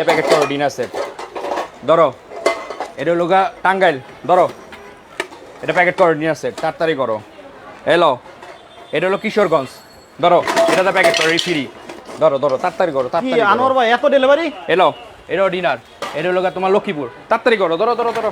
এ packet করো dinner set. ধরো এটা হলো গা টাঙ্গাইল ধরো। এটা প্যাকেট করো ডিনার সেট তাড়াতাড়ি করো। এলো এটা হলো কিশোরগঞ্জ ধরো। এটাতে প্যাকেট করো ফ্রি ধরো ধরো তাড়াতাড়ি করো তাড়াতাড়ি। আনোয়ার ভাই এত ডেলিভারি এলো এটাও ডিনার এটা হলো তোমার লক্ষ্মীপুর। তাড়াতাড়ি করো ধরো ধরো ধরো।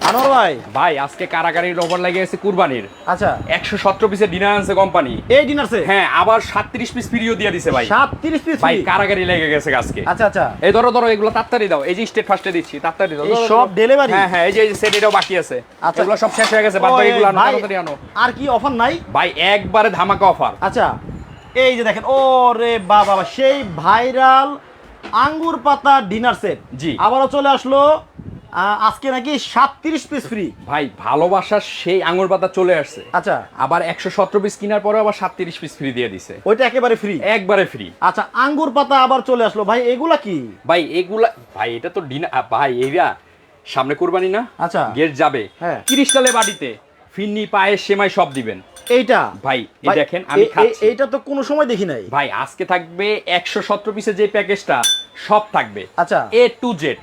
আনোয়ার ভাই। ভাই আজকে কারাগারির লেগে গেছে কুরবানির। আচ্ছা। একশো সতেরো পিসের ডিনার আনছে কোম্পানি এই ডিনার হ্যাঁ আবার সাতত্রিশ পিস ফ্রিও দিয়ে দিছে ভাই। সাত তিরিশ পিস ভাই কারাগারি লেগে গেছে আজকে। আচ্ছা আচ্ছা। এই ধরো ধরো এগুলো তাড়াতাড়ি দাও। এই যে স্টেট ফার্স্টে দিচ্ছি তাড়াতাড়ি দাও। সব delivery? হ্যাঁ হ্যাঁ এই যে সেট এটাও বাকি আছে। আচ্ছা। এগুলো সব শেষ হয়ে গেছে বাদ এগুলো তাড়াতাড়ি আনো। আর কি অফার নাই? ভাই একবারে ধামাকা অফার আচ্ছা। এই যে দেখেন ও রে বাবা সেই ভাইরাল আঙ্গুর পাতা ডিনার সেট জি। আবারও চলে আসলো আজকে নাকি সাতত্রিশ পিস ফ্রি ভাই ভালোবাসার সেই আঙুর পাতা চলে আসছে। আচ্ছা। আবার একশো সতেরো পিস কেনার পরে আবার সাতত্রিশ পিস ফ্রি দিয়ে দিছে। ওইটা একেবারে ফ্রি একবারে ফ্রি আচ্ছা আঙ্গুর পাতা আবার চলে আসলো। ভাই এগুলা কি? ভাই এগুলা ভাই এটা তো ডিনা ভাই এইরা সামনে কুরবানি না? আচ্ছা। গেট যাবে। হ্যাঁ। তিরিশ টালে বাড়িতে ফিন্নি পায়েস সেমাই সব দিবেন। এইটা? ভাই এই দেখেন আমি খাচ্ছি। এইটা তো কোনো সময় দেখি নাই। ভাই আজকে থাকবে একশো সতেরো পিসের যে প্যাকেজটা সব থাকবে। আচ্ছা। এ টু জেড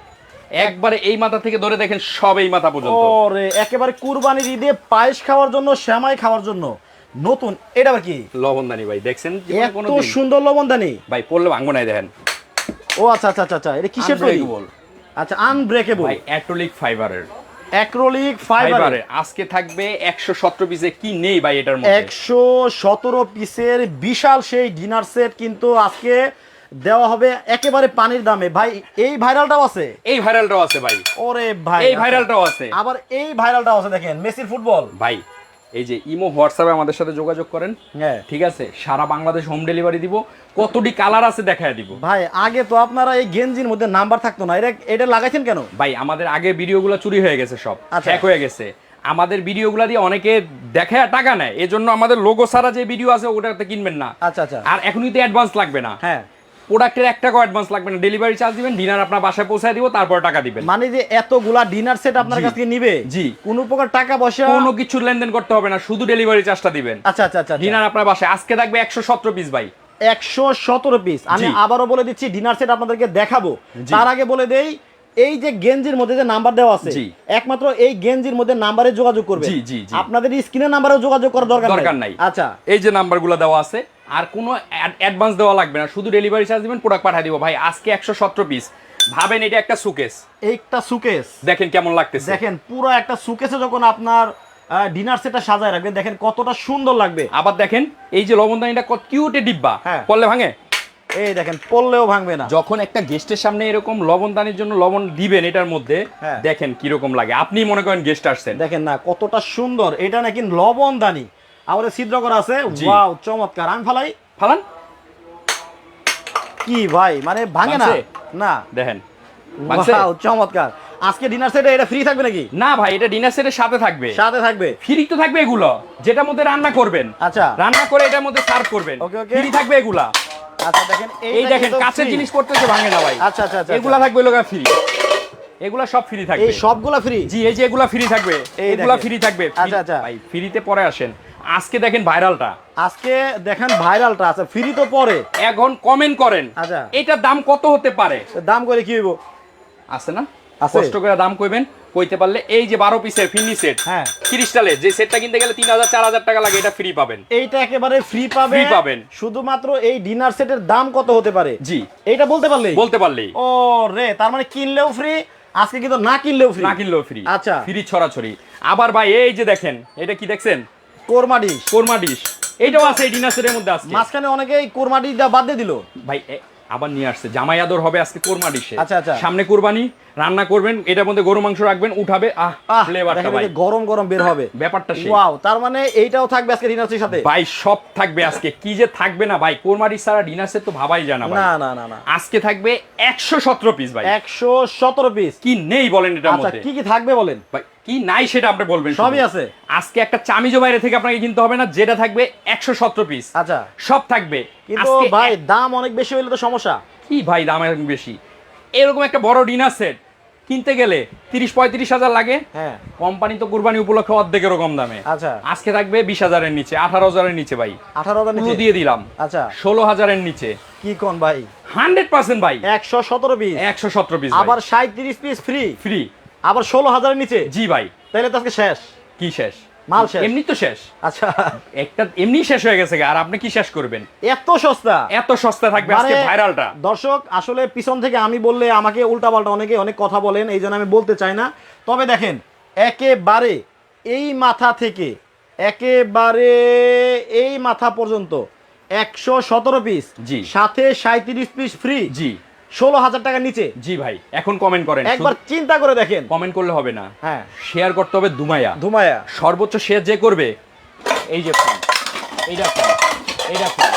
একবারে এই মাথা থেকে ধরে দেখেন সব এই মাথা পর্যন্ত। ওরে একেবারে কুরবানির ঈদে পায়েস খাওয়ার জন্য শ্যামাই খাওয়ার জন্য। নতুন এটা আবার কি? লবণদানি ভাই দেখছেন? এত? সুন্দর লবণদানি। ভাই পড়লে নাই দেখেন। ও আচ্ছা আচ্ছা আচ্ছা আচ্ছা এটা কিসের তৈরি? Unbreakable। আচ্ছা আনব্রেকেবল ভাই অ্যাটোলিক ফাইবারের অ্যাক্রোলিক ফাইবার ফাইবারের আজকে থাকবে একশো সতেরো পিসে কি নেই ভাই এটার মধ্যে? একশো সতেরো পিসের বিশাল সেই ডিনার সেট কিন্তু আজকে দেওয়া হবে একেবারে পানির দামে। ভাই এই ভাইরালটাও আছে? এই ভাইরালটাও আছে ভাই। ওরে ভাই এই আচ্ছা। ভাইরালটাও আছে। আবার এই ভাইরালটাও আছে দেখেন মেসির ফুটবল। ভাই এই যে ইমো হোয়াটসঅ্যাপে আমাদের সাথে যোগাযোগ করেন। হ্যাঁ। ঠিক আছে? সারা বাংলাদেশ হোম ডেলিভারি দিব। কতটি কালার আছে দেখায় দিব। ভাই আগে তো আপনারা এই গেঞ্জির মধ্যে নাম্বার থাকতো না। এটা এটা লাগাইছেন কেন? ভাই আমাদের আগে ভিডিওগুলো চুরি হয়ে গেছে সব। আচ্ছা। হ্যাক হয়ে গেছে। আমাদের ভিডিওগুলো দিয়ে অনেকে দেখে আর টাকা নেয়। এজন্য আমাদের লোগো সারা যে ভিডিও আছে ওটাতে কিনবেন না। আচ্ছা আচ্ছা। আর এখনই তো অ্যাডভান্স লাগবে না। হ্যাঁ। প্রোডাক্টের একটা টাকাও অ্যাডভান্স লাগবে না ডেলিভারি চার্জ দিবেন ডিনার আপনার বাসায় পৌঁছায় দিব তারপর টাকা দিবেন মানে যে এতগুলা ডিনার সেট আপনার। কাছ থেকে নিবে জি। কোনো প্রকার টাকা পয়সা কোনো কিছু লেনদেন করতে হবে না শুধু ডেলিভারি চার্জটা দিবেন আচ্ছা আচ্ছা আচ্ছা ডিনার আপনার বাসায় আজকে থাকবে একশো সতেরো পিস ভাই একশো সতেরো পিস আমি। আবারও বলে দিচ্ছি ডিনার সেট আপনাদেরকে দেখাবো। তার আগে বলে দেই এই যে গেঞ্জির মধ্যে যে নাম্বার দেওয়া আছে একমাত্র এই গেঞ্জির মধ্যে নাম্বারে যোগাযোগ করবে। জি, জি। আপনাদের স্ক্রিনের নাম্বারেও যোগাযোগ করার দরকার দরকার নাই। আচ্ছা। এই যে নাম্বারগুলো দেওয়া আছে আর কোনো অ্যাডভান্স দেওয়া লাগবে না শুধু ডেলিভারি চার্জ দিবেন প্রোডাক্ট পাঠিয়ে দিব। ভাই আজকে একশো সতেরো পিস ভাবেন এটা একটা সুকেস একটা সুকেস দেখেন কেমন লাগতেছে। দেখেন পুরো একটা সুকেসে যখন আপনার ডিনার সেটটা সাজায় রাখবেন দেখেন কতটা সুন্দর লাগবে। আবার দেখেন এই যে লবণদানিটা কত কিউটে ডিব্বা। হ্যাঁ। পড়লে ভাঙে? এই দেখেন পড়লেও ভাঙবে না। যখন একটা গেস্টের সামনে এরকম লবণদানির জন্য লবণ দিবেন এটার মধ্যে হ্যাঁ। দেখেন কীরকম লাগে। আপনি মনে করেন গেস্ট আসছেন। দেখেন না কতটা সুন্দর। এটা নাকি লবণ দানি। আমাদের ছিদ্র করা আছে ওয়াও চমৎকার। আমি ফালাই? ফালান। কি ভাই মানে ভাঙে না? না। দেখেন ওয়াও চমৎকার। আজকে ডিনার সেটে এটা ফ্রি থাকবে নাকি? না ভাই এটা ডিনার সেটের সাথে থাকবে। সাথে থাকবে? ফ্রি তো থাকবে এগুলো। যেটার মধ্যে রান্না করবেন। আচ্ছা। রান্না করে এটার মধ্যে সার্ভ করবেন। Okay, okay. ফ্রি থাকবে এগুলা। আচ্ছা দেখেন এই দেখেন কাছের জিনিস করতেছে ভাঙে না ভাই। আচ্ছা আচ্ছা আচ্ছা এগুলা থাকবে লোকা ফ্রি এগুলা সব ফ্রি থাকবে। এই সবগুলা ফ্রি জি এই যে এগুলা ফ্রি থাকবে এগুলা ফ্রি থাকবে। আচ্ছা, আচ্ছা। ভাই ফ্রিতে পরে আসেন। আজকে দেখেন ভাইরালটা। আজকে দেখেন ভাইরালটা আছে ফ্রি তো পরে। এখন কমেন্ট করেন আচ্ছা। এটার দাম কত হতে পারে? দাম করে কি হইব? আছে না। কষ্ট করে দাম কইবেন। কইতে পারলে এই যে বারো পিসের ফিনি সেট হ্যাঁ। ক্রিস্টালে যে সেটটা কিনতে গেলে তিন হাজার চার হাজার টাকা লাগে এটা ফ্রি পাবেন। এইটা একেবারে ফ্রি পাবে Free পাবেন। শুধুমাত্র এই ডিনার সেটের দাম কত হতে পারে? জি। এইটা বলতে পারলেই? বলতে পারলেই। ও রে তার মানে কিনলেও ফ্রি আজকে কিন্তু না কিনলেও ফ্রি না কিনলেও ফ্রি আচ্ছা। ফ্রি ছড়াছড়ি। আবার ভাই এই যে দেখেন এটা কি দেখছেন? কোরমা ডিশ কোরমা ডিশ এইটাও আছে এই ডিনার সেটের মধ্যে আজকে। মাঝখানে অনেকেই কোরমা ডিশ দেওয়া বাদ দিয়ে দিল। ভাই আবার নিয়ে আসছে। জামাই আদর হবে আজকে কোরমা ডিশে। আচ্ছা, আচ্ছা। সামনে কোরবানি রান্না করবেন এটার মধ্যে গরু মাংস রাখবেন উঠাবে আহ ফ্লেভারটা ভাই। গরম গরম বের হবে। ব্যাপারটা সেই। ওয়াও তার মানে এইটাও থাকবে আজকে ডিনার সেটের সাথে? ভাই সব থাকবে আজকে। কি যে থাকবে না ভাই কোরমা ডিশ ছাড়া ডিনার সেট তো ভাবাই যায় না ভাই। না না না না। আজকে থাকবে একশো সতেরো পিস ভাই। একশো সতেরো পিস কি নেই বলেন এটার মধ্যে। আচ্ছা কি কি থাকবে বলেন? ভাই কি নাই সেটা আপনি বলবেন সবই আছে। আজকে একটা চামিজো বাইরে থেকে আপনাকে কিনতে হবে না যেটা থাকবে একশো সতেরো পিস আচ্ছা। সব থাকবে। কিন্তু ভাই দাম অনেক বেশি হইলে তো সমস্যা। কি ভাই দাম এখন বেশি? এরকম একটা বড় ডিনার সেট কিনতে গেলে তিরিশ পঁয়ত্রিশ হাজার লাগে। হ্যাঁ। কোম্পানি তো কুরবানি উপলক্ষে অর্ধেক এরকম দামে। আচ্ছা। আজকে থাকবে বিশ হাজারের নিচে আঠারো হাজারের নিচে ভাই। আঠারো হাজার নিচে? দিয়ে দিলাম। আচ্ছা। ষোলো হাজারের নিচে। কি কোন ভাই? হান্ড্রেড পার্সেন্ট ভাই। একশো সতেরো পিস একশো সতেরো পিস আবার সাঁত্রিশ পিস ফ্রি ফ্রি আবার ষোলো হাজারের নিচে? জি ভাই। তাহলে তো আজকে শেষ। কি শেষ? মাল শেষ। এমনি তো শেষ। আচ্ছা। একটা এমনি শেষ হয়ে গেছে আর আপনি কি শেষ করবেন? এত সস্তা। এত সস্তা থাকবে আজকে মানে ভাইরালটা। দর্শক আসলে পিছন থেকে আমি বললে আমাকে উল্টাপাল্টা অনেকে অনেক কথা বলেন এই জন্য আমি বলতে চাই না। তবে দেখেন একেবারে এই মাথা থেকে একেবারে এই মাথা পর্যন্ত একশো সতেরো পিস জি। সাথে সাঁত্রিশ পিস ফ্রি জি। ষোলো হাজার টাকার নিচে। জি ভাই এখন কমেন্ট করেন। একবার চিন্তা করে দেখেন। কমেন্ট করলে হবে না। হ্যাঁ। শেয়ার করতে হবে দুমায়া ধুমায়া সর্বোচ্চ শেয়ার যে করবে এই যে ফোন এইটা ফোন এইটা ফোন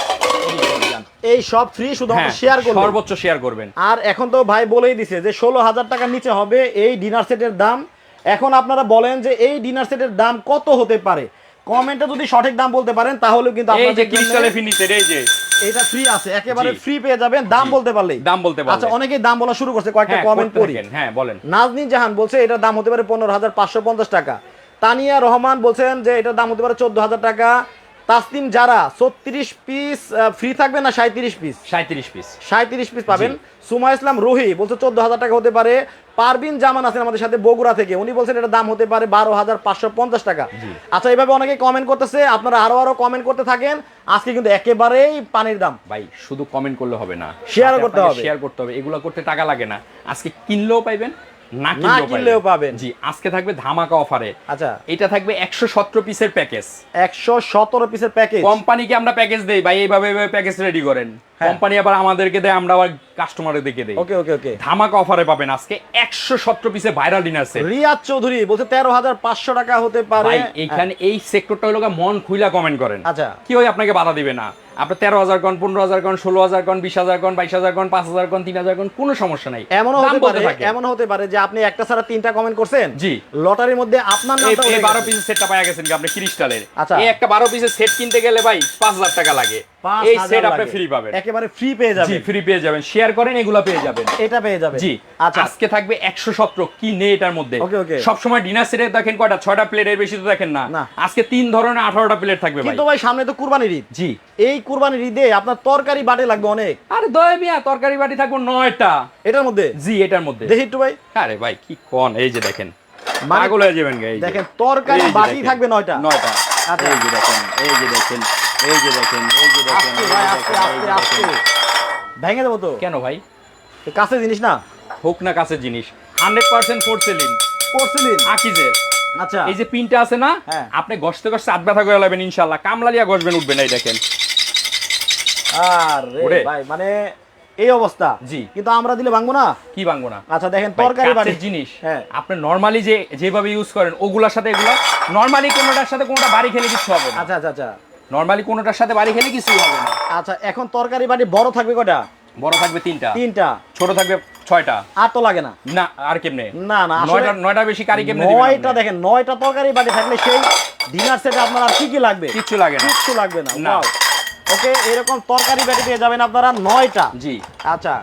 এই সব ফ্রি শুধু হ্যাঁ শেয়ার করবেন। সর্বোচ্চ শেয়ার করবেন। আর এখন তো ভাই বলেই দিছে যে ষোলো হাজার টাকার নিচে হবে এই ডিনার সেটের দাম। এখন আপনারা বলেন যে এই ডিনার সেটের দাম কত হতে পারে? কমেন্টে যদি সঠিক দাম বলতে পারেন তাহলে কিন্তু এই যে ক্রিস্টালে ফিনিশের এই যে। এটা ফ্রি আছে একেবারে ফ্রি পেয়ে যাবেন দাম বলতে পারলে। দাম বলতে পারলে। আচ্ছা অনেকেই দাম বলা শুরু করছে কয়েকটা হ্যাঁ কমেন্ট পড়ি। হ্যাঁ বলেন। নাজনীন জাহান বলছে এটার দাম হতে পারে পনেরো হাজার পাঁচশো পঞ্চাশ টাকা। তানিয়া রহমান বলছেন যে এটার দাম হতে পারে চোদ্দ হাজার টাকা। তাসলিম যারা ছত্রিশ পিস ফ্রি থাকবে না সাঁত্রিশ পিস সাঁত্রিশ পিস সাঁত্রিশ পিস পাবেন। সুমা ইসলাম রোহি বলছে চোদ্দ হাজার টাকা হতে পারে। পারবিন জামান আছেন আমাদের সাথে বগুড়া থেকে। উনি বলছেন এটার দাম হতে পারে বারো হাজার পাঁচশো পঞ্চাশ টাকা। আচ্ছা এইভাবে অনেকে কমেন্ট করতেছে আপনারা আরও আরও কমেন্ট করতে থাকেন। আজকে কিন্তু একেবারেই পানির দাম। ভাই শুধু কমেন্ট করলে হবে না। শেয়ার করতে হবে। শেয়ার করতে হবে। এগুলো করতে টাকা লাগে না। আজকে কিনলেও পাইবেন না কিনলেও পাবেন। জি আজকে থাকবে ধামাকা অফারে। আচ্ছা। এটা থাকবে একশো সতেরো পিসের প্যাকেজ একশো সতেরো পিসের প্যাকেজ কোম্পানিকে আমরা প্যাকেজ দেই ভাই এইভাবে প্যাকেজ রেডি করেন। কোম্পানি আবার আমাদেরকে দেয় আমরা আবার কাস্টমারের দিকে দেই। ওকে ওকে ওকে। ধামাকা অফারে পাবেন। আজকে একশো সতেরো পিসে viral dinner set Riaz Chowdhury হাজার পাঁচশো টাকা হতে পারে। ভাই এইখানে এই সেক্টরটা হলো মন খুইলা কমেন্ট করেন। আচ্ছা। কেউ আপনাকে বাধা দিবে না। আপনার তেরো হাজার কন পনেরো হাজার কন ষোলো হাজার কন বিশ হাজার কন বাইশ হাজার কন পাঁচ হাজার কন তিন হাজার কন কোনো সমস্যা নাই। এমন হতে পারে এমন হতে পারে যে আপনি একটা ছাড়া তিনটা কমেন্ট করছেন। জি। লটারির মধ্যে আপনার নামটা এই বারো। পিসের সেটটা পাওয়া গেছেন কি আপনি ক্রিস্টালের আচ্ছা। এই একটা বারো পিসের সেট কিনতে গেলে ভাই পাঁচ হাজার টাকা লাগে। এই সেট আপনি ফ্রি পাবেন। একেবারে ফ্রি পেয়ে যাবেন। জি ফ্রি পেয়ে যাবেন। শেয়ার করেন এগুলা পেয়ে যাবেন। এটা পেয়ে যাবেন। জি আচ্ছা। আজকে থাকবে একশো সতেরো। কি নেই এটার মধ্যে? Okay, okay. সবসময় ডিনার সেটে দেখেন কয়টা? ছয়টা প্লেটের বেশি তো দেখেন না। আজকে তিন ধরনের আঠারোটা প্লেট থাকবে ভাই। কিন্তু ভাই সামনে তো কুরবানির ঈদ। জি। এই কুরবানির ঈদে আপনার তরকারি বাটে লাগবে অনেক। আরে দয় মিয়া তরকারি বাটি থাকবে নয়টা। এটার মধ্যে? জি এটার মধ্যে। দেখি একটু ভাই। আরে ভাই কি কোন? এই যে দেখেন। মানে- পাগল হয়ে যাবেন গে, এই যে। দেখেন তরকারি বাটি থাকবে নয়টা। নয়টা। আচ্ছা। এই যে দেখেন এই যে দেখেন। এই যে দেখেন এই যে দেখেন। ভেঙে দেবো তো? কেন ভাই? কাছে জিনিস না? হোক না কাছের জিনিস। হান্ড্রেড পার্সেন্ট ফোরসেলিন পোর্সেলিন আকিজের। আচ্ছা। এই যে পিনটা আছে না হ্যাঁ। আপনি গসতে গসতে আট ব্যথা করে লাগবেন ইনশাল্লাহ কামলালিয়া গসবেন উঠবেন এই দেখেন। আরে। ভাই মানে এই অবস্থা। জি। কিন্তু আমরা দিলে ভাঙবো না? কি ভাঙবো না? আচ্ছা দেখেন তরকারি বাটি কাচের জিনিস। হ্যাঁ। আপনি নর্মালি যে যেভাবে ইউজ করেন ওগুলার সাথে এগুলো নর্মালি কোনোটার সাথে কোনোটা বাড়ি খেলে কিছু হবে আচ্ছা আচ্ছা আচ্ছা। নর্মালি কোনোটার সাথে বাড়ি খেলে কিছুই হবে না। আচ্ছা এখন তরকারি বাটি বড় থাকবে কটা বড় থাকবে তিনটা। তিনটা। ছোট থাকবে ছয়টা। আর তো লাগে না। না আর কেমনে? না না নয়টা নয়টা বেশি কারি কেমনে নয়টা দেখেন নয়টা তরকারি বাটি থাকলে সেই ডিনার সেটে আপনার আর কি কি লাগবে? কিচ্ছু লাগে না। কিচ্ছু লাগবে না। না। ওকে এরকম তরকারি বাটি পেয়ে যাবেন আপনারা নয়টা। জি। আচ্ছা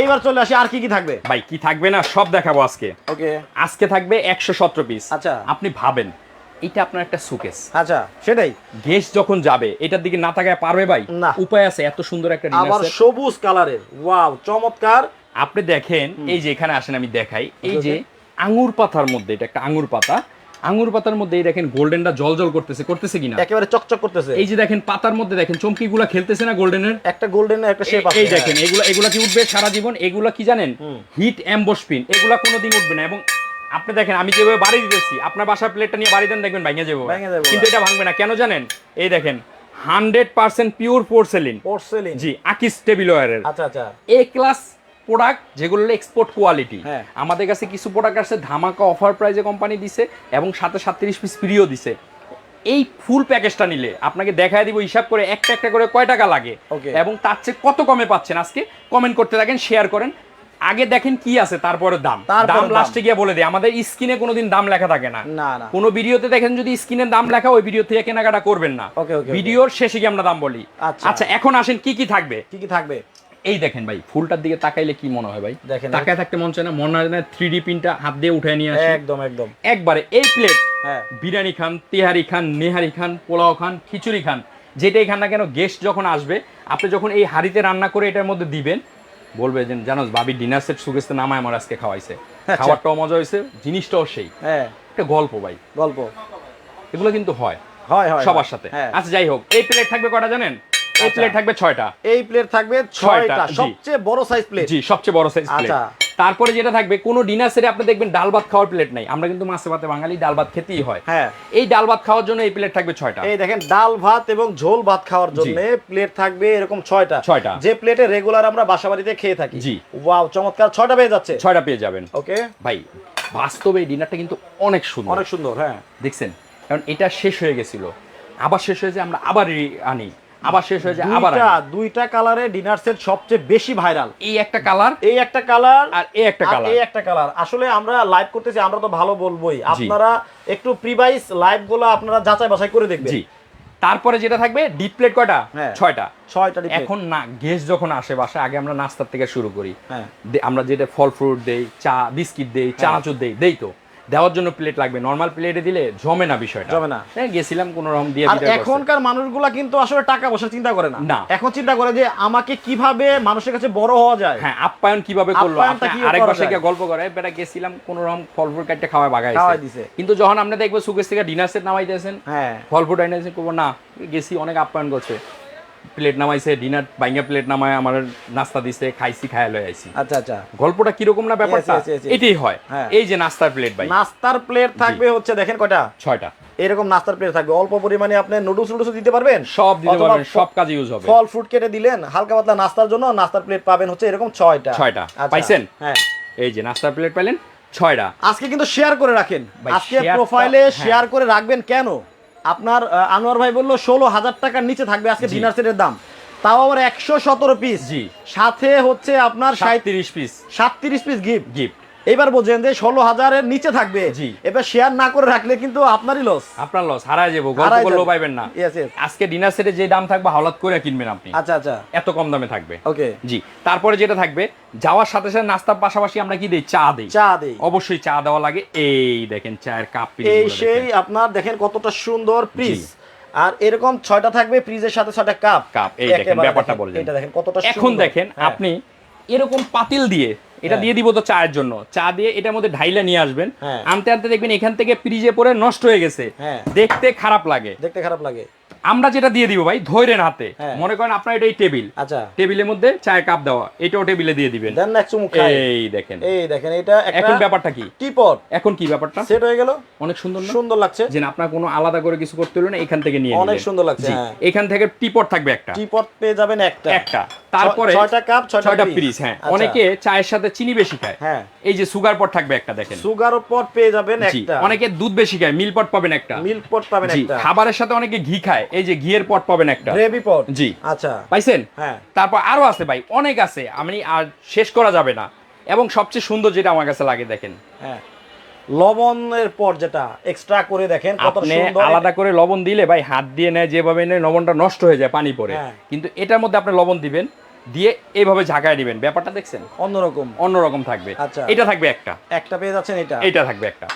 এইবার চলে আসি আর কি কি থাকবে? ভাই কি থাকবে না সব দেখাবো আজকে। ওকে আজকে থাকবে একশো সতেরো পিস আচ্ছা। আপনি ভাবেন। এটা আপনার একটা সুকেস আচ্ছা সেটাই। গেস্ট যখন যাবে এটার দিকে না তাকায় পারবে ভাই? না। উপায় আছে এত সুন্দর একটা আবার সবুজ কালারের। ওয়াও চমৎকার। আপনি দেখেন এই যে এখানে আসেন আমি দেখাই। এই যে আঙ্গুর পাতার মধ্যে এটা একটা আঙ্গুর পাতা। আঙ্গুর পাতার মধ্যে এই দেখেন গোল্ডেনটা জল জল করতেছে করতেছে কিনা? একেবারে চকচক করতেছে। এই যে দেখেন পাতার মধ্যে দেখেন চমকি চমকিগুলা খেলতেছে না গোল্ডেনের? একটা গোল্ডেন একটা শেপ আছে এই দেখেন এগুলা এগুলা কি উঠবে সারা জীবন? এগুলা কি জানেন? হিট অ্যাম্বস পিন এগুলা কোনোদিন উঠবে না এবং আপনি দেখেন আমি যেভাবে বাড়ি দিতেছি আপনার বাসার প্লেটটা নিয়ে বাড়ি দেন দেখবেন ভেঙে যাব কিন্তু এটা ভাঙবে না। কেন জানেন? এই দেখেন hundred percent pure porcelain porcelain জি আকিস টেবিল ওয়ারের আচ্ছা আচ্ছা। এ ক্লাস প্রোডাক্ট যেগুলো এক্সপোর্ট কোয়ালিটি হ্যাঁ। আমাদের কাছে কিছু প্রোডাক্ট আছে ধামাকা অফার প্রাইজে কোম্পানি দিছে এবং সাথে সাতত্রিশ পিস ফ্রিও দিছে। এই ফুল প্যাকেজটা নিলে আপনাকে দেখায় দিব হিসাব করে একটা একটা করে কয় টাকা লাগে. এবং তার চেয়ে কত কমে পাচ্ছেন আজকে? কমেন্ট করতে থাকেন শেয়ার করেন। আগে দেখেন কি আছে তারপরে দাম। দাম। লাস্টে গিয়ে বলে দেয় আমাদের স্ক্রিনে কোনোদিন দাম লেখা থাকে না। কোনো ভিডিওতে দেখেন যদি স্ক্রিনের দাম লেখা ওই ভিডিও থেকে কেনাকাটা করবেন না. ভিডিওর শেষে গিয়ে আমরা দাম বলি। আচ্ছা। আচ্ছা এখন আসেন কি কি থাকবে? কি কি থাকবে? এই দেখেন ভাই ফুলটার দিকে তাকাইলে কি মনে হয় ভাই? দেখেন। তাকায় থাকতে মন চায় না মনে হয় না থ্রি ডি প্রিন্টটা হাত দিয়ে উঠে নিয়ে আসি। একদম একদম। একবারে এই প্লেট হ্যাঁ। বিরিয়ানি খান তেহারি খান নেহারি খান পোলাও খান খিচুড়ি খান। যেটাই খান না কেন গেস্ট যখন আসবে আপনি যখন এই হাঁড়িতে রান্না করে এটার মধ্যে দিবেন বলবে যে জানোস ভাবি ডিনার সেট সুগেস্তে নামায় আমার আজকে খাওয়াইছে। খাবারটাও মজা হয়েছে জিনিসটাও সেই। হ্যাঁ। একটা গল্প ভাই। গল্প। এগুলো কিন্তু হয়। হয় হয় সবার সাথে। হ্যাঁ। আচ্ছা যাই হোক এই প্লেট থাকবে কটা জানেন? এই আচ্ছা। প্লেট থাকবে ছয়টা। এই প্লেট থাকবে ছয়টা, সবচেয়ে বড় সাইজ প্লেট জি সবচেয়ে বড় সাইজ প্লেট আচ্ছা। তারপরে যেটা থাকবে কোনো ডিনার সেটে আপনি দেখবেন ডাল ভাত খাওয়ার প্লেট নাই। আমরা কিন্তু মাছে ভাতে বাঙালি ডাল ভাত খেতেই হয়। হ্যাঁ। এই ডাল ভাত খাওয়ার জন্য এই প্লেট থাকবে ছয়টা। এই দেখেন ডাল ভাত এবং ঝোল ভাত খাওয়ার জন্য প্লেট থাকবে এরকম ছয়টা। ছয়টা। যে প্লেটে রেগুলার আমরা বাসা বাড়িতে খেয়ে থাকি। জি। ওয়াও চমৎকার। ছয়টা পেয়ে যাচ্ছে। ছয়টা পেয়ে যাবেন। ওকে ভাই বাস্তবে এই ডিনারটা কিন্তু অনেক সুন্দর। অনেক সুন্দর হ্যাঁ। দেখছেন? কারণ এটা শেষ হয়ে গেছিল। আবার শেষ হয়েছে আমরা আবার আনি। আবার শেষ হয়ে যায় আবার দুইটা কালারে ডিনার সেট সবচেয়ে বেশি ভাইরাল এই একটা কালার এই একটা কালার আর এই একটা কালার এই একটা কালার আসলে আমরা লাইভ করতেছি আমরা তো ভালো বলবোই। আপনারা একটু প্রিভাইস লাইভগুলো আপনারা যাচাই বাছাই করে দেখবেন। জি। তারপরে যেটা থাকবে ডিপ প্লেট কয়টা? হ্যাঁ। ছয়টা। ছয়টা এখন না গেস্ট যখন আসে বাসায় আগে আমরা নাস্তার থেকে শুরু করি। হ্যাঁ। আমরা যেটা ফল ফ্রুট দেই চা বিস্কিট দেই চানাচুর দেই দেই তো? দেওয়ার জন্য প্লেট লাগবে। নর্মাল প্লেটে দিলে জমে না বিষয়টা। জমে না। হ্যাঁ, গেছিলাম কোন রকম দিয়ে আর এখনকার মানুষগুলা কিন্তু আসলে টাকা পয়সা চিন্তা করে না। না। এখন চিন্তা করে যে আমাকে কীভাবে মানুষের কাছে বড় হওয়া যায়। হ্যাঁ আপ্যায়ন কীভাবে করল? আরেক বাসায় গিয়ে গল্প করে বেটা গেছিলাম কোন রকম ফল ফুল কাটতে খাওয়ায় বাগাইছে। খাওয়াই দিছে। কিন্তু যখন আপনি দেখব সুকেশ থেকে ডিনার সেট নামাইতেছেন হ্যাঁ। ফল ফুল আইনেছেন করব না গেছি অনেক আপ্যায়ন করছে। প্লেট নামাইছে ডিনার বাইঙ্গা প্লেট নামায় আমার নাস্তা দিছে খাইছি খায়া লয়ে আইছি। আচ্ছা আচ্ছা। গল্পটা কীরকম না ব্যাপারটা. এটাই হয়। হ্যাঁ। এই যে নাস্তার প্লেট ভাই। নাস্তার প্লেট থাকবে হচ্ছে দেখেন কয়টা? ছয়টা। এরকম নাস্তার প্লেট থাকবে। অল্প পরিমাণে আপনি নুডলস নুডলস দিতে পারবেন? সব দিতে পারবেন সব কাজে ইউজ হবে। ফল ফ্রুট কেটে দিলেন হালকা পাতলা নাস্তার জন্য নাস্তার প্লেট পাবেন হচ্ছে এরকম ছয়টা। ছয়টা। আচ্ছা, পাইছেন? হ্যাঁ। এই যে নাস্তার প্লেট পাইলেন ছয়টা। আজকে কিন্তু শেয়ার করে রাখেন। আজকে প্রোফাইলে হ্যাঁ। শেয়ার করে রাখবেন কেন? আপনার আনোয়ার ভাই বলল ষোলো হাজার টাকার নিচে থাকবে আজকে। ডিনার সেটের দাম। তাও আবার একশো সতেরো পিস জি। সাথে হচ্ছে আপনার সাঁত্রিশ পিস সাতত্রিশ পিস গিফট গিফট এবার বোঝেন যে ষোলো হাজারের নিচে থাকবে। এবার শেয়ার না করে রাখলে কিন্তু আপনারই লস আপনার লস হারায় যাব গল্প করলেও পাইবেন না. আজকে ডিনার সেটে যে দাম থাকবে হাওলাত করে কিনবেন আপনি। আচ্ছা আচ্ছা। এত কম দামে থাকবে। ওকে জি তারপরে যেটা থাকবে যাওয়ার সাথে সাথে নাস্তার পাশাপাশি আমরা কি দিই? চা দিই। চা দেই। অবশ্যই চা দেওয়া লাগে। এই দেখেন চায়ের কাপ এই সেই আপনার দেখেন কতটা সুন্দর জি। আর এরকম ছয়টা থাকবে ফ্রিজের সাথে ছয়টা কাপ কাপ এই দেখেন ব্যাপারটা বললেন। এটা দেখেন কতটা এখন। দেখেন হ্যাঁ। আপনি এরকম পাতিল দিয়ে এটা হ্যাঁ। দিয়ে দিব তো চায়ের জন্য চা দিয়ে এটার মধ্যে ঢাইলা নিয়ে আসবেন হ্যাঁ। আনতে আনতে দেখবেন এখান থেকে ফ্রিজে পরে নষ্ট হয়ে গেছে হ্যাঁ। দেখতে খারাপ লাগে দেখতে খারাপ লাগে আমরা যেটা দিয়ে দিব ভাই ধৈরেন হাতে। হ্যাঁ। মনে করেন আপনার এটা এই টেবিল। আচ্ছা। টেবিলের মধ্যে চায়ের কাপ দেওয়া এটাও টেবিলে দিয়ে দিবেন। দেন এক চুমুক খাই। এই দেখেন। এই দেখেন এটা এখন ব্যাপারটা কি? টিপট। এখন কি ব্যাপারটা? সেট হয়ে গেল। অনেক সুন্দর না? সুন্দর লাগছে। যে আপনার কোনো আলাদা করে কিছু করতে হলো না এখান থেকে নিয়ে অনেক সুন্দর লাগছে, হ্যাঁ। এখান থেকে টিপট থাকবে একটা। টিপট পেয়ে যাবেন একটা। একটা। তারপরে ছয়টা কাপ ছয়টা পিস হ্যাঁ। আচ্ছা। অনেকে চায়ের সাথে চিনি বেশি খায়। হ্যাঁ। এই যে সুগার পট থাকবে একটা দেখেন। সুগার পট পেয়ে যাবেন একটা। অনেকে দুধ বেশি খায় মিল পট পাবেন একটা। মিল্ক পট পাবেন একটা। খাবারের সাথে অনেকে ঘি খায়। এই যে ঘিয়ের পট পাবেন একটা। Gravy pot? জি। আচ্ছা। পাইছেন? হ্যাঁ। তারপর আরও আছে ভাই অনেক আছে আমি আর শেষ করা যাবে না। এবং সবচেয়ে সুন্দর যেটা আমার কাছে লাগে দেখেন। হ্যাঁ। লবণের পর যেটা এক্সট্রা করে দেখেন কত আপনি সুন্দর। আলাদা করে লবণ দিলে ভাই হাত দিয়ে নেয় যেভাবে নেয় লবণটা নষ্ট হয়ে যায় পানি পড়ে। হ্যাঁ। কিন্তু এটার মধ্যে আপনি লবণ দিবেন দিয়ে এইভাবে ঝাঁকায় দিবেন। ব্যাপারটা দেখছেন? অন্যরকম। অন্যরকম থাকবে। আচ্ছা। এটা থাকবে একটা। একটা পেয়ে যাচ্ছেন এটা? এটা থাকবে একটা।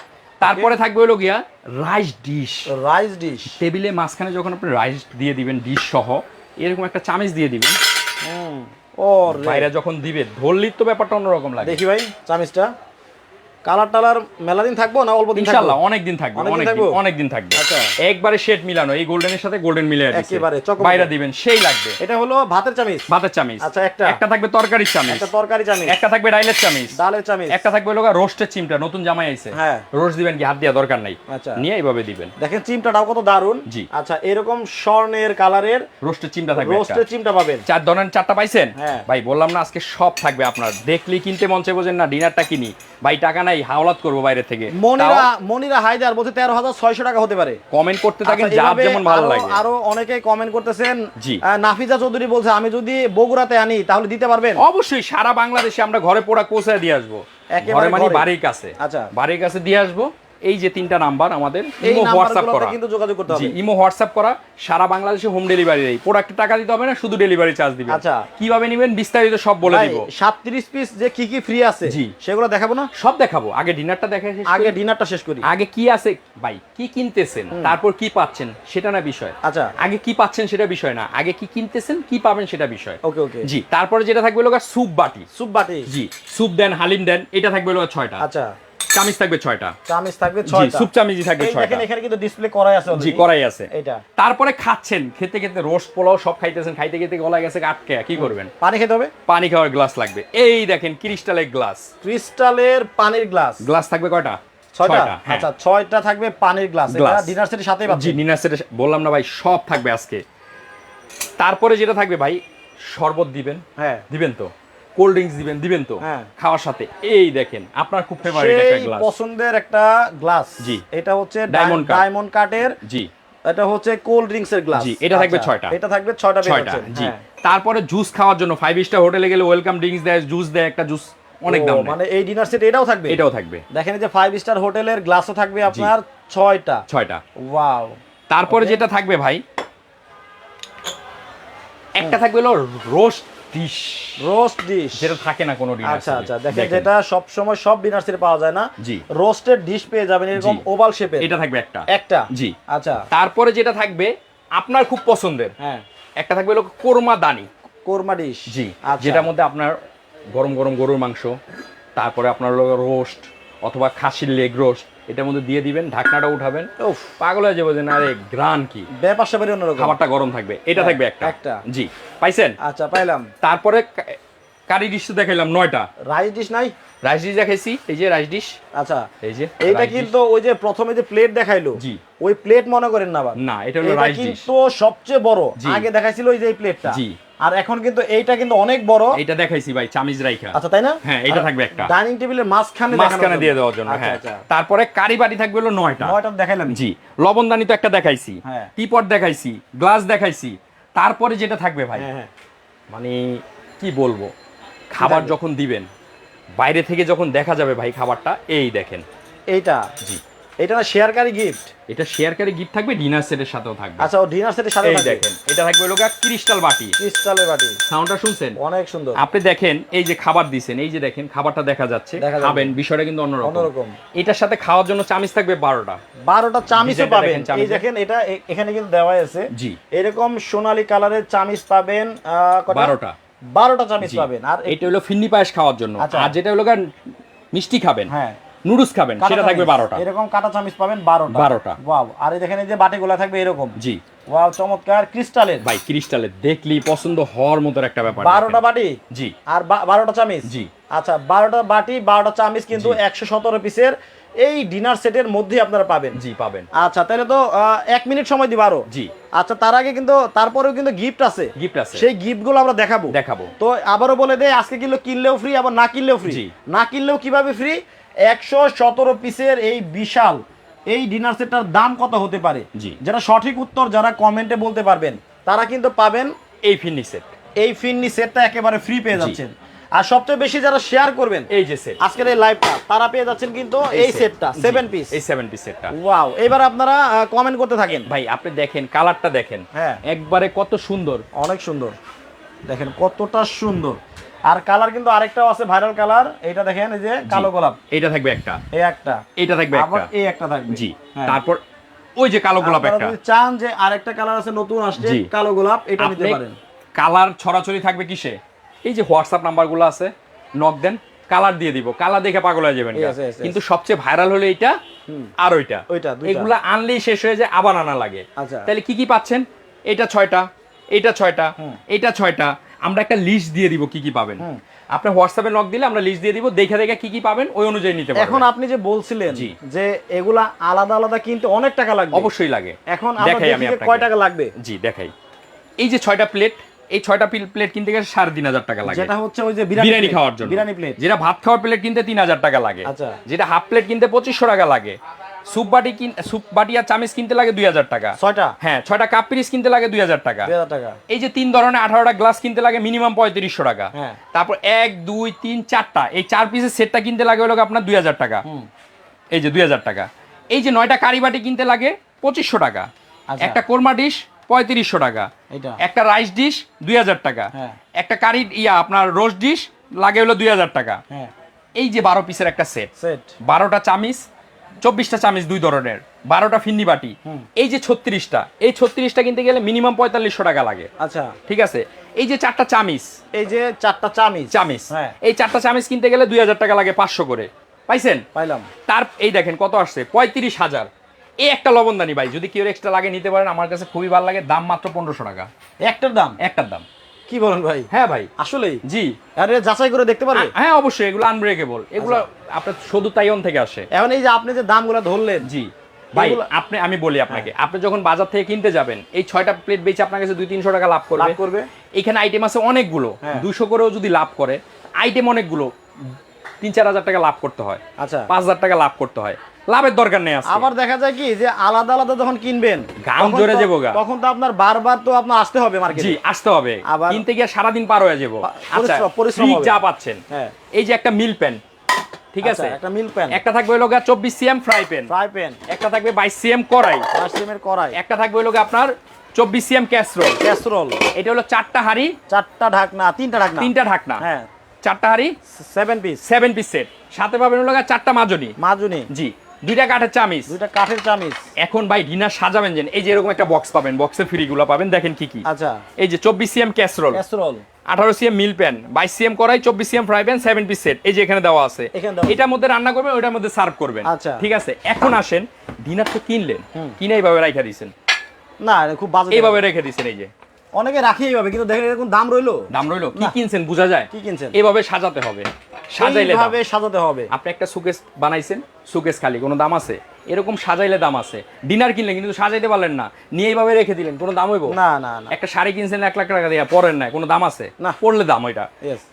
তারপরে থাকবে হলো গিয়া রাইস ডিশ রাইস ডিশ টেবিলে মাঝখানে যখন আপনি রাইস দিয়ে দিবেন ডিশ সহ এরকম একটা চামিচ দিয়ে দিবেন। ও বাইরে যখন দিবে ধরলির তো ব্যাপারটা অন্যরকম লাগে। দেখি ভাই চামিচটা। কালার টালার মেলা দিন থাকব না অল্প দিন ইনশাআল্লাহ অনেক দিন থাকবে অনেক দিন অনেক দিন থাকবে। আচ্ছা। একবারে শেড মিলানো এই গোল্ডেনের সাথে গোল্ডেন মিলিয়ে দিছে। একেবারে। বাইরে দিবেন সেই লাগবে। এটা হলো ভাতের চামিচ। ভাতের চামিচ। আচ্ছা, একটা। একটা থাকবে তরকারির চামিচ। একটা তরকারি চামিচ। একটা থাকবে ডাইলের চামিচ। ডালের চামিচ। একটা থাকবে লোক রোস্টের চিমটা নতুন জামাই আইছে। হ্যাঁ। রোস্ট দিবেন কি হাত দিয়া দরকার নাই। আচ্ছা। নিয়ে এইভাবে দিবেন। দেখেন চিমটাটাও কত দারুণ জি। আচ্ছা এরকম স্বর্ণের কালারের রোস্টের চিমটা থাকবে রোস্টের চিমটা পাবেন। চার ধরনের চারটা পাইছেন? হ্যাঁ। ভাই বললাম না আজকে সব থাকবে আপনার। দেখলি কিনতে মঞ্চে বোঝেন না ডিনারটা কিনি। ভাই টাকা নাই হাওলাত করব বাইরে থেকে। মনিরা মনিরা হায়দার বলছে তেরো হাজার ছয়শো টাকা হতে পারে। কমেন্ট করতে থাকেন যা যার যেমন ভালো লাগে। আরও অনেকে কমেন্ট করতেছেন। জি। নাফিজা চৌধুরী বলছে আমি যদি বগুড়াতে আনি তাহলে দিতে পারবেন? অবশ্যই সারা বাংলাদেশে আমরা ঘরে পোড়া পৌঁছায় দিয়ে আসব। একেবারে ঘরে মানে। বাড়ির কাছে। আচ্ছা। বাড়ির কাছে দিয়ে আসব। এই যে তিনটা নাম্বার আমাদের ইমো হোয়াটসঅ্যাপ করা। কিন্তু যোগাযোগ করতে হবে। ইমো হোয়াটসঅ্যাপ করা সারা বাংলাদেশে হোম ডেলিভারি এই প্রোডাক্টে টাকা দিতে হবে না শুধু ডেলিভারি চার্জ দিবেন আচ্ছা। কীভাবে নেবেন বিস্তারিত সব বলে দিব। 37 পিস যে কি কি ফ্রি আছে জি। সেগুলো দেখাবো না? সব দেখাবো। আগে ডিনারটা দেখে শেষ করি। আগে ডিনারটা শেষ করি। আগে কি আছে? ভাই কি কিনতেছেন? তারপর কি পাচ্ছেন? সেটা না বিষয়। আচ্ছা। আগে কি পাচ্ছেন সেটা বিষয় না। আগে কি কিনতেছেন কি পাবেন সেটা বিষয়। ওকে ওকে। জি তারপরে যেটা থাকবে লোক স্যুপ বাটি। সুপ বাটি। জি স্যুপ দেন হালিম দেন এটা থাকবে লোক ছয়টা। আচ্ছা। চামিচ থাকবে ছয়টা। চামিচ থাকবে জি 6টা স্যুপ থাকবে এই ছয়টা। দেখেন এখানে কিন্তু ডিসপ্লে করাই আছে জি করাই আছে। এটা তারপরে খাচ্ছেন খেতে খেতে রোস্ট পোলাও সব খাইতেছেন খাইতে খেতে গলা গেছে আটকে কি করবেন? পানি খেতে হবে? পানি খাওয়ার গ্লাস লাগবে। এই দেখেন ক্রিস্টালের গ্লাস ক্রিস্টালের পানির গ্লাস গ্লাস থাকবে কয়টা? ছয়টা? হ্যাঁ। আচ্ছা ছয়টা থাকবে পানির গ্লাস এটা ডিনার সেটের সাথেই জি পাচ্ছি নিনার সেটে বললাম না ভাই সব থাকবে আজকে। তারপরে যেটা থাকবে ভাই শরবত দিবেন। হ্যাঁ। দিবেন তো? কোল্ড ড্রিঙ্কস দিবেন দিবেন তো হ্যাঁ। খাওয়ার সাথে। এই দেখেন আপনার খুব ফেভারিট একটা গ্লাস পছন্দের একটা গ্লাস জি। এটা হচ্ছে cut। ডায়মন্ড কাটের জি। এটা হচ্ছে কোল্ড ড্রিঙ্কস এর গ্লাস জি, এটা থাকবে ছয়টা। এটা থাকবে ছয়টা পেয়ে ছয়টা জি। হ্যাঁ। তারপরে জুস খাওয়ার জন্য ফাইভ স্টার হোটেলে গেলে ওয়েলকাম ড্রিঙ্কস দেয় জুস দেয় একটা জুস অনেক দাম মানে এই ডিনার সেট এটাও থাকবে? এটাও থাকবে। দেখেন যে ফাইভ স্টার হোটেলের গ্লাসও থাকবে আপনার ছয়টা। ছয়টা। ওয়াও তারপরে যেটা থাকবে ভাই একটা থাকবে হলো রোস্ট ডিশ রোস্ট ডিশ যেটা থাকে না কোনো আচ্ছা আচ্ছা। দেখেন যেটা সব সময় সব ডিনার সেটে পাওয়া যায় না। জি। রোস্টেড ডিশ পেয়ে যাবেন এরকম ওভাল শেপের এটা থাকবে একটা। একটা? জি। আচ্ছা। তারপরে যেটা থাকবে আপনার খুব পছন্দের। হ্যাঁ। একটা থাকবে হলো কোরমা দানি। কোরমা ডিশ জি। আচ্ছা। যেটার মধ্যে আপনার গরম গরম গরুর মাংস তারপরে আপনার হলো রোস্ট অথবা খাসির লেগ রোস্ট এটার মধ্যে দিয়ে দিবেন ঢাকনাটা উঠাবেন। উফ। পাগল হয়ে যাব যে না রে গ্রান কি? ব্যাপার স্যাপারই অন্যরকম। খাবারটা গরম থাকবে এটা থাকবে একটা। একটা। জি পাইছেন? আচ্ছা পাইলাম। তারপরে কারি ডিশ তো দেখাইলাম নয়টা। রাইস ডিশ নাই? রাইস ডিশ দেখাইছি এই যে রাইস ডিশ। আচ্ছা। এই যে dish। কিন্তু ওই যে প্রথমে যে প্লেট দেখাইলো জি। ওই প্লেট মনে করেন না না এটা হলো রাইস ডিশ। কিন্তু সবচেয়ে বড়। আগে দেখাইছিল ওই যে এই প্লেটটা জি। আর এখন কিন্তু এইটা কিন্তু অনেক বড়। এটা দেখাইছি ভাই চামিজ রাইখা। আচ্ছা তাই না? হ্যাঁ, এটা থাকবে একটা। ডাইনিং টেবিলের মাঝখানে মাঝখানে দিয়ে দেওয়ার জন্য আচ্ছা, হ্যাঁ। আচ্ছা। তারপরে কারি বাটি থাকবে হলো নয়টা। নয়টা দেখাইলাম জি লবণদানি তো একটা দেখাইছি। হ্যাঁ। টিপট দেখাইছি গ্লাস দেখাইছি। তারপরে যেটা থাকবে ভাই হ্যাঁ হ্যাঁ। মানে কি বলব? খাবার যখন দিবেন বাইরে থেকে যখন দেখা যাবে ভাই খাবারটা এই দেখেন। এইটা? জি। এটা না শেয়ারকারী গিফট এটা শেয়ার করে গিফট থাকবে ডিনার সেটের সাথেও থাকবে। আচ্ছা ও ডিনার সেটের সাথে এই দেখেন এটা থাকবে হলো ক্রিস্টাল বাটি। ক্রিস্টালের বাটি। সাউন্ডটা শুনছেন? অনেক সুন্দর। আপনি দেখেন এই যে খাবার দিছেন এই যে দেখেন খাবারটা দেখা যাচ্ছে। খাবেন বিষয়টা কিন্তু অন্যরকম। অন্যরকম। এটার সাথে খাওয়ার জন্য চামিচ থাকবে বারোটা। বারোটা চামিচও পাবেন। এই দেখেন এটা এখানে কিন্তু দেওয়া আছে। জি। এরকম সোনালী কালারের চামিচ পাবেন আহ, কটা? বারোটা। বারোটা চামিচ পাবেন। আর এটা হলো ফিন্নি পায়েস খাওয়ার জন্য। আচ্ছা। আর যেটা হলো মিষ্টি খাবেন। হ্যাঁ। নুডলস খাবেন সেটা থাকবে চামিচ। বারোটা। এরকম কাটা চামিচ পাবেন বারোটা। বারোটা। ওয়াও আর এই দেখেন এই যে বাটিগুলা থাকবে এরকম। জি। ওয়াও চমৎকার ক্রিস্টালের। ভাই ক্রিস্টালের দেখলি পছন্দ হওয়ার মতো একটা ব্যাপার বারোটা দেখেন। বাটি? জি। আর বা- বারোটা চামিচ? জি। আচ্ছা বারোটা বাটি বারোটা চামিচ কিন্তু একশো সতেরো পিসের এই ডিনার সেটের মধ্যে আপনারা পাবেন। জি পাবেন। আচ্ছা তাহলে তো এক মিনিট সময় দিব আরও। জি। আচ্ছা তার আগে কিন্তু তারপরেও কিন্তু গিফট আছে। গিফট আছে। সেই গিফটগুলো আমরা দেখাবো। দেখাবো। তো আবারও বলে দেয় আজকে কিনলেও কিনলেও ফ্রি আবার না কিনলেও ফ্রি জি। না কিনলেও কীভাবে ফ্রি একশো সতেরো পিসের এই বিশাল এই ডিনার সেটটার দাম কত হতে পারে। যারা সঠিক উত্তর যারা কমেন্টে বলতে পারবেন তারা কিন্তু পাবেন এই ফিন্নি সেট এই ফিন্নি সেটটা একেবারে ফ্রি পেয়ে যাচ্ছেন। আর সবচেয়ে বেশি যারা শেয়ার করবেন এই যে সেট আজকের এই লাইভটা তারা পেয়ে যাচ্ছেন কিন্তু এই সেটটা সেভেন পিস এই সেভেন পিস সেটটা ওয়াও এবার আপনারা কমেন্ট করতে থাকেন। ভাই আপনি দেখেন কালারটা দেখেন। হ্যাঁ। একবারে কত সুন্দর। অনেক সুন্দর। দেখেন কতটা সুন্দর। আর কালার কিন্তু আরেকটাও আছে ভাইরাল কালার। এটা দেখেন এই যে কালো গোলাপ। এটা থাকবে একটা। এই একটা। এটা থাকবে আবার একটা এই একটা থাকবে। জি। হ্যাঁ। তারপর ওই যে কালো গোলাপ একটা। চান যে আরেকটা কালার আছে নতুন আসছে কালো গোলাপ এটা নিতে পারেন। কালার ছড়াছড়ি থাকবে কিসে? এই যে হোয়াটসঅ্যাপ নাম্বারগুলো আছে নক দেন কালার দিয়ে দিব। কালার দেখে পাগল হয়ে যাবেন. কিন্তু সবচেয়ে ভাইরাল হলো এইটা আর ওইটা। ওইটা। এগুলা আনলেই শেষ হয়ে যায় আবার আনা লাগে। আচ্ছা। তাহলে কি কি পাচ্ছেন? এটা ছয়টা এটা ছয়টা এটা ছয়টা আমরা একটা লিস্ট দিয়ে দিব কি কি পাবেন। আপনি হোয়াটসঅ্যাপে নক দিলে আমরা লিস্ট দিয়ে দিব দেখে দেখে কি কি পাবেন ওই অনুযায়ী নিতে এখন আপনি যে বলছিলেন। যে এগুলা আলাদা আলাদা কিনতে অনেক টাকা লাগবে। অবশ্যই লাগে। এখন দেখাই আমি আপনাকে। কয় টাকা লাগবে। জি দেখাই। এই যে ছয়টা প্লেট এই ছয়টা প্লেট কিনতে গেলে সাড়ে তিন হাজার টাকা লাগে। যেটা হচ্ছে ওই যে বিরিয়ানি খাওয়ার জন্য। বিরিয়ানি প্লেট যেটা ভাত খাওয়ার প্লেট কিনতে তিন হাজার টাকা লাগে। আচ্ছা। যেটা হাফ প্লেট কিনতে পঁচিশশো টাকা লাগে। স্যুপ বাটি কিন স্যুপ বাটি আর চামিচ কিনতে লাগে দুই হাজার টাকা। ছয়টা? হ্যাঁ ছয়টা কাপ পিরিস কিনতে লাগে দুই হাজার টাকা। টাকা। এই যে তিন ধরনের আঠারোটা গ্লাস কিনতে লাগে মিনিমাম পঁয়ত্রিশশো টাকা। হ্যাঁ। তারপর এক দুই তিন চারটা। এই চার পিসের সেটটা কিনতে লাগে হলো আপনার দুই হাজার টাকা। এই যে দুই হাজার টাকা। এই যে নয়টা কারি বাটি কিনতে লাগে পঁচিশশো টাকা। আচ্ছা। একটা কোরমা ডিশ পঁয়ত্রিশশো টাকা। একটা রাইস ডিশ দুই হাজার টাকা। হ্যাঁ। একটা কারি ইয়া আপনার রোস্ট ডিশ লাগে হলো দুই হাজার টাকা। হ্যাঁ। এই যে বারো পিসের একটা সেট। সেট। বারোটা চামিচ চব্বিশটা চামিচ দুই ধরনের বারোটা ফিন্নি বাটি। এই যে ছত্রিশটা এই ছত্রিশটা কিনতে গেলে মিনিমাম পঁয়তাল্লিশশো টাকা লাগে। আচ্ছা। ঠিক আছে? এই যে চারটা চামিচ। এই যে চারটা চামিচ। চামিচ। হ্যাঁ। এই চারটা চামিচ কিনতে গেলে দুই হাজার টাকা লাগে পাঁচশো করে। পাইছেন? পাইলাম। তার এই দেখেন কত আসছে পঁয়ত্রিশ হাজার। এই একটা লবণদানি ভাই যদি কেউ এক্সট্রা লাগে নিতে পারেন। আমার কাছে খুবই ভালো লাগে দাম মাত্র পনেরোশো টাকা। একটার দাম? একটার দাম। কি বলেন ভাই? হ্যাঁ ভাই। আসলেই? জি। আরে যাচাই করে দেখতে পারবে হ্যাঁ অবশ্যই এগুলো আনব্রেকেবল এগুলো আপনার শুধু তাইন থেকে আসে। এখন এই যে আপনি যে দামগুলো ধরলেন জি। ভাই আপনি আমি বলি আপনাকে আপনি যখন বাজার থেকে কিনতে যাবেন এই ছয়টা প্লেট বেচে আপনার কাছে দুই তিনশো টাকা লাভ করবে। লাভ করবে? এখানে আইটেম আছে অনেকগুলো। হ্যাঁ। দুশো করেও যদি লাভ করে আইটেম অনেকগুলো তিন চার হাজার টাকা লাভ করতে হয়। আচ্ছা। পাঁচ হাজার টাকা লাভ করতে হয়। লাভের দরকার নেই আবার দেখা যায় কি যে আলাদা আলাদা যখন কিনবেন ঘাম জ্বরে তো- যাব। তখন তো আপনার বারবার তো আপনার আসতে হবে মার্কেটে জি আসতে হবে। আবার- কিনতে গিয়ে সারাদিন পার হয়ে যাব। আচ্ছা পরিশ্রম-। যা পাচ্ছেন। হ্যাঁ। এই যে একটা মিল প্যান ঠিক আচ্ছা, আছে? একটা মিল প্যান একটা থাকবে হলো চব্বিশ CM fry pan fry pan একটা থাকবে বাইশ সিএম কড়াই। মাশরুমের কড়াই। একটা থাকবে হলো আপনার চব্বিশ সিএম ক্যাসরোল ক্যাসরোল এটা হলো চারটা হাড়ি। চারটা ঢাকনা তিনটা ঢাকনা। তিনটা ঢাকনা। হ্যাঁ। চারটা হাড়ি। Seven piece seven piece set সাথে পাবেন হলো চারটা মাজনি। মাজুনি। জি। দুইটা কাঠের চামিচ। দুইটা কাঠের চামিচ। এখন ভাই ডিনার সাজাবেন যেন। এই যে এরকম একটা বক্স পাবেন বক্সের ফ্রি গুলো পাবেন দেখেন কি কি। আচ্ছা। এই যে চব্বিশ সিএম ক্যাসরোল ক্যাসরোল আঠারো সিএম মিল প্যান বাইশ সিএম করাই চব্বিশ CM fry pan seven piece set এই যে এখানে দেওয়া আছে। এটার মধ্যে রান্না করবেন ওইটার মধ্যে সার্ভ করবেন। আচ্ছা। ঠিক আছে? এখন আসেন ডিনার তো কিনলেন। কিনে এইভাবে রাখা দিয়েছেন না এটা খুব বাজে এইভাবে রেখে দিয়েছেন এই যে। অনেকে রাখি এইভাবে কিন্তু দেখেন এরকম দাম রইল। দাম রইল? কি কিনছেন বোঝা যায়? কি কিনছেন? এভাবে সাজাতে হবে। সাজাইলে। এইভাবে সাজাতে হবে। আপনি একটা সুকেস বানাইছেন সুকেস খালি কোনো দাম আছে? এরকম সাজাইলে দাম আছে। ডিনার কিনলেন কিন্তু সাজাইতে পারলেন না। নিয়ে এইভাবে রেখে দিলেন কোনো দাম হইব? না না না। একটা শাড়ি কিনছেন এক লাখ টাকা দিয়ে পরেন না কোনো দাম আছে? না। পড়লে দাম ওইটা।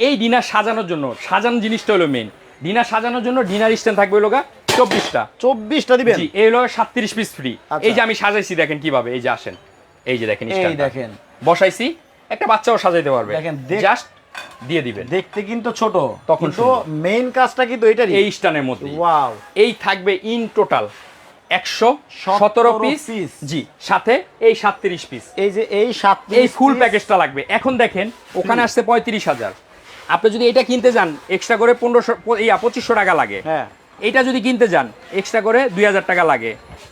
এই ডিনার সাজানোর জন্য সাজানো জিনিসটা হলো মেইন ডিনার সাজানোর জন্য ডিনার স্ট্যান্ড থাকবে হলো চব্বিশটা। চব্বিশটা দিবেন? এই হলো সাতত্রিশ পিস ফ্রি আচ্ছা। এই যে আমি সাজাইছি দেখেন কীভাবে এই যে আসেন। এই যে দেখেন এই দেখেন। বসাইছি একটা বাচ্চাও সাজাইতে পারবে। দেখেন, জাস্ট দিয়ে দিবেন। দেখতে কিন্তু ছোট তখন সুন্দর। মেইন কাজটা কিন্তু এটারই। এই স্টানের মধ্যে ওয়াও এই থাকবে ইন টোটাল একশো সতেরো পিস জি সাথে এই সাতত্রিশ পিস এই যে এই সাত এই ফুল প্যাকেজটা লাগবে। এখন দেখেন ওখানে আসছে পঁয়ত্রিশ হাজার। আপনি যদি এটা কিনতে যান এক্সট্রা করে পনেরোশো ইয়া পঁচিশশো টাকা লাগে। হ্যাঁ। এটা যদি কিনতে যান এক্সট্রা করে দুই হাজার টাকা লাগে।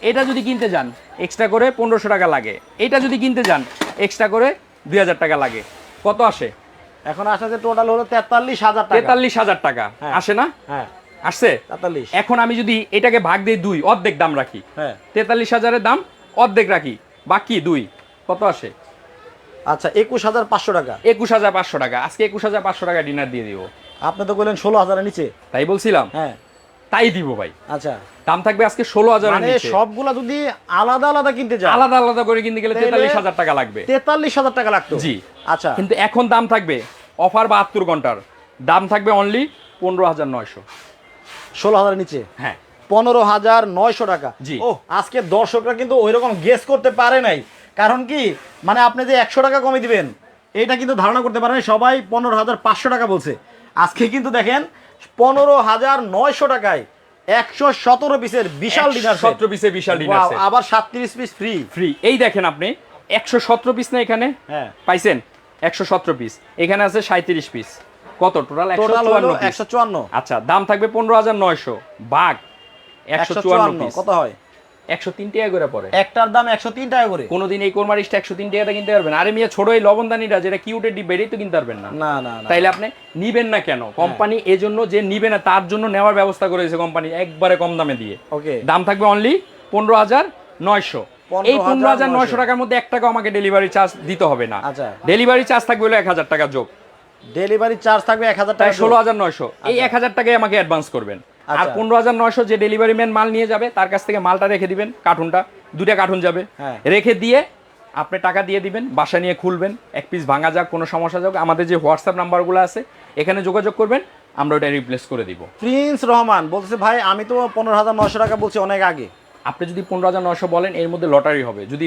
এটা যদি কিনতে যান এক্সট্রা করে পনেরোশো টাকা লাগে। এটা যদি কিনতে যান এক্সট্রা করে দুই হাজার টাকা লাগে। কত আসে? এখন আসলে টোটাল হলো তেতাল্লিশ হাজার টাকা। তেতাল্লিশ হাজার টাকা। হ্যাঁ। আসে না? হ্যাঁ। আসছে? তেতাল্লিশ। এখন আমি যদি এটাকে ভাগ দিই দুই অর্ধেক দাম রাখি। হ্যাঁ। তেতাল্লিশ হাজারের দাম অর্ধেক রাখি। বাকি দুই কত আসে? আচ্ছা একুশ হাজার পাঁচশো টাকা। একুশ হাজার পাঁচশো টাকা। আজকে একুশ হাজার পাঁচশো টাকা ডিনার দিয়ে দিব। আপনি তো বললেন ষোলো হাজারের নিচে। তাই বলছিলাম। হ্যাঁ। তাই দিব ভাই। আচ্ছা। দাম থাকবে আজকে ষোলো হাজার মানে সবগুলা যদি আলাদা আলাদা কিনতে যান আলাদা আলাদা করে কিনতে গেলে তেতাল্লিশ হাজার টাকা লাগবে। তেতাল্লিশ হাজার টাকা লাগতো। জি। আচ্ছা। কিন্তু এখন দাম থাকবে অফার বাহাত্তর ঘণ্টার। দাম থাকবে অনলি পনেরো হাজার নয়শো। ষোলো হাজারের নিচে? হ্যাঁ। পনেরো হাজার নয়শো টাকা। জি। ও আজকে দর্শকরা কিন্তু ওই রকম গেস করতে পারে নাই। কারণ কি? মানে আপনি যে একশো টাকা কমে দিবেন এটা কিন্তু ধারণা করতে পারে নাই। সবাই পনেরো হাজার পাঁচশো টাকা বলছে। আজকে কিন্তু দেখেন পনেরো হাজার নয়শো টাকায় একশো সতেরো পিসের বিশাল ডিনার সতেরো পিসের বিশাল ডিনার আবার সাতত্রিশ পিস ফ্রি ফ্রি এই দেখেন আপনি একশো সতেরো পিস না এখানে? হ্যাঁ। পাইছেন? একশো সতেরো পিস এখানে আছে সাঁত্রিশ পিস কত? টোটাল একশো চুয়ান্ন আচ্ছা দাম থাকবে পনেরো হাজার নয়শো। বাঘ একশো চুয়ান্ন কত হয়? একশো তিন টাকা করে পড়ে। একটার দাম একশো তিন টাকা করে। কোনোদিন এই কোরমারিসটা একশো তিন টাকাটা কিনতে পারবেন। আরে মিয়া ছোট এই লবণদানিটা যেটা কিউটের ডিব্বা এটাই তো কিনতে পারবেন না। না না না। তাইলে আপনি নিবেন না কেন? কোম্পানি এজন্য যে নিবে না তার জন্য নেওয়ার ব্যবস্থা করেছে কোম্পানি একবারে কম দামে দিয়ে। ওকে। দাম থাকবে অনলি পনেরো হাজার নয়শো। এই পনেরো হাজার নয়শো টাকার মধ্যে এক টাকা আমাকে ডেলিভারি চার্জ দিতে হবে না। আচ্ছা। ডেলিভারি চার্জ থাকবে হলো এক হাজার টাকা যোগ। ডেলিভারি চার্জ থাকবে এক হাজার টাকা ষোলো হাজার নয়শো। এই এক হাজার টাকায় আমাকে অ্যাডভান্স করবেন। আর আচ্ছা। পনেরো হাজার নয়শো যে ডেলিভারি ম্যান মাল নিয়ে যাবে তার কাছ থেকে মালটা রেখে দিবেন কার্টুনটা। দুটা কার্টুন যাবে। হ্যাঁ। রেখে দিয়ে আপনি টাকা দিয়ে দিবেন বাসা নিয়ে খুলবেন এক পিস ভাঙা যাক কোনো সমস্যা যাক আমাদের যে হোয়াটসঅ্যাপ নাম্বারগুলো আছে এখানে যোগাযোগ করবেন আমরা ওটা রিপ্লেস করে দিব। প্রিন্স রহমান বলছে ভাই আমি তো পনেরো হাজার নশো টাকা বলছি অনেক আগে। আপনি যদি পনেরো হাজার নশো বলেন এর মধ্যে লটারি হবে। যদি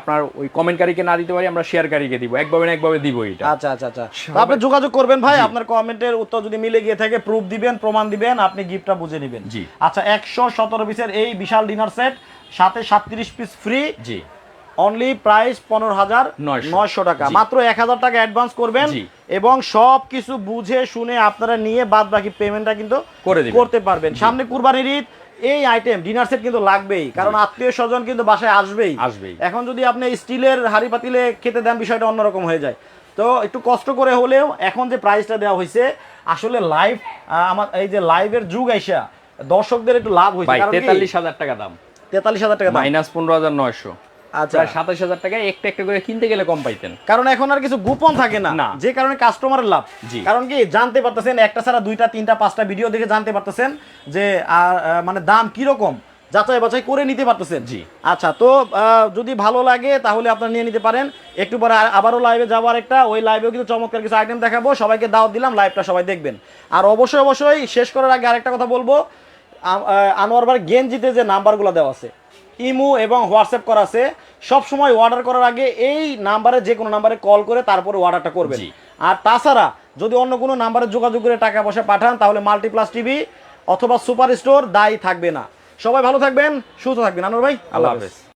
আপনার ওই কমেন্টকারীকে না দিতে পারি আমরা শেয়ারকারীকে দিব। একভাবে না একভাবে দিব এটা আচ্ছা আচ্ছা আচ্ছা। আপনি যোগাযোগ করবেন ভাই আপনার কমেন্টের উত্তর যদি মিলে গিয়ে থাকে প্রুফ দিবেন প্রমাণ দিবেন আপনি গিফটটা বুঝে নেবেন। জি। আচ্ছা একশো সতেরো পিসের এই বিশাল ডিনার সেট সাথে সাতত্রিশ পিস ফ্রি। জি। অনলি প্রাইস পনেরো হাজার 900 নয়শো টাকা। মাত্র এক হাজার টাকা অ্যাডভান্স করবেন এবং সব কিছু বুঝে শুনে আপনারা নিয়ে বাদ বাকি পেমেন্টটা কিন্তু। করতে পারবেন। সামনে কুরবানির ঈদ এই আইটেম ডিনার সেট কিন্তু লাগবেই কারণ আত্মীয় স্বজন কিন্তু বাসায় আসবেই। আসবেই। এখন যদি আপনি স্টিলের হাড়ি পাতিলে খেতে দেন বিষয়টা অন্যরকম হয়ে যায়। তো একটু কষ্ট করে হলেও এখন যে প্রাইসটা দেওয়া হয়েছে আসলে লাইভ আমার এই যে লাইভের যুগ আইসা দর্শকদের একটু লাভ হয়েছে তেতাল্লিশ হাজার টাকা দাম। তেতাল্লিশ হাজার টাকা। মাইনাস পনেরো হাজার নয়শো। আচ্ছা। সাতাশ হাজার টাকায় একটা একটা করে কিনতে গেলে কম পাইতেন। কারণ এখন আর কিছু গোপন থাকে না। না। যে কারণে কাস্টমারের লাভ। জি। কারণ কি জানতে পারতেছেন একটা ছাড়া দুইটা তিনটা পাঁচটা ভিডিও দেখে জানতে পারতেছেন যে মানে দাম কীরকম যাচাই বাছাই করে নিতে পারতেছেন। জি। আচ্ছা তো যদি ভালো লাগে তাহলে আপনারা নিয়ে নিতে পারেন। একটু পরে আবারও লাইভে যাওয়ার একটা ওই লাইভেও কিন্তু চমৎকার কিছু আইটেম দেখাবো। সবাইকে দাওয়াত দিলাম লাইভটা সবাই দেখবেন। আর অবশ্যই অবশ্যই শেষ করার আগে আরেকটা কথা বলব। আনোয়ার বার গেঞ্জিতে যে নাম্বারগুলো দেওয়া আছে। ইমো এবং হোয়াটসঅ্যাপ করা আছে। সব সময় অর্ডার করার আগে এই নাম্বারে যে কোনো নাম্বারে কল করে তারপরে অর্ডারটা করবেন। আর তাছাড়া যদি অন্য কোনো নাম্বারে যোগাযোগ করে টাকা পয়সা পাঠান তাহলে মাল্টিপ্লাস টিভি অথবা সুপার স্টোর দায়ী থাকবে না। সবাই ভালো থাকবেন সুস্থ থাকবেন। আনোয়ার ভাই আল্লাহ হাফেজ।